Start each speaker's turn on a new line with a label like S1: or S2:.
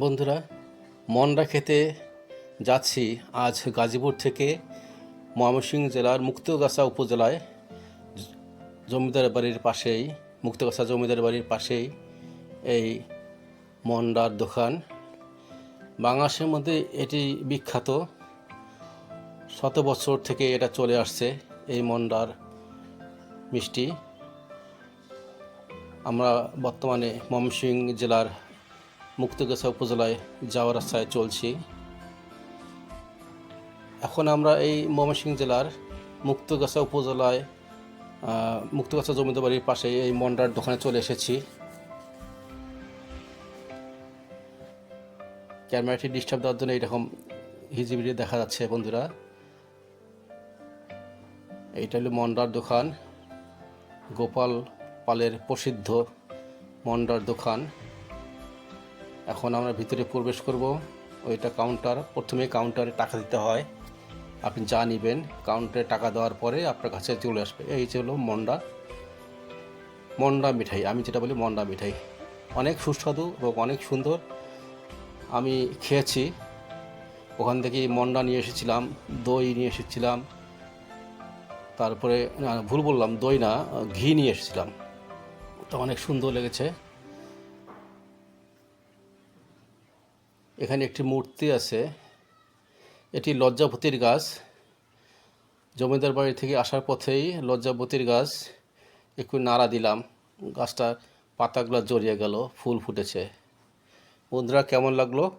S1: বন্ধুরা মন্ডা খেতে যাচ্ছি আজ গাজীপুর থেকে ময়মনসিংহ জেলার মুক্তগাছা উপজেলায়। জমিদার বাড়ির পাশেই, মুক্তগাছা জমিদার বাড়ির পাশেই এই মন্ডার দোকান। বাংলাদেশের মধ্যে এটি বিখ্যাত। শত বছর থেকে এটা চলে আসছে এই মন্ডার মিষ্টি। আমরা বর্তমানে ময়মনসিংহ জেলার মুক্তগাছা উপজেলায় যাওয়ার রাস্তায় চলছি। এখন আমরা এই ময়মনসিংহ জেলার মুক্তগাছা উপজেলায় মুক্তগাছা জমিদার বাড়ির পাশে এই মন্ডার দোকানে চলে এসেছি। ক্যামেরাটি ডিস্টার্ব দেওয়ার জন্য এরকম হিজিবিজি দেখা যাচ্ছে বন্ধুরা। এইটা হলো মন্ডার দোকান, গোপাল পালের প্রসিদ্ধ মন্ডার দোকান। এখন আমরা ভিতরে প্রবেশ করব। ওইটা কাউন্টার প্রথমে কাউন্টারে টাকা দিতে হয়। আপনি যা নেবেন কাউন্টারে টাকা দেওয়ার পরে আপনার কাছে চলে আসবে। এই যে হলো মন্ডা। মন্ডা মিঠাই, আমি যেটা বলি মন্ডা মিঠাই। অনেক সুস্বাদু এবং অনেক সুন্দর। আমি খেয়েছি। ওখান থেকে মন্ডা নিয়ে এসেছিলাম, দই নিয়ে এসেছিলাম। তারপরে ভুল বললাম, দই না, ঘি নিয়ে এসেছিলাম। তো অনেক সুন্দর লেগেছে। এখানে একটি মূর্তি আছে। এটি লজ্জাপতির গাছ। জমিদার বাড়ি থেকে আসার পথেই লজ্জাপতির গাছ। একটু নাড়া দিলাম। গাছটার পাতাগুলো জড়িয়ে গেল, ফুল ফুটেছে। বন্ধুরা, কেমন লাগল?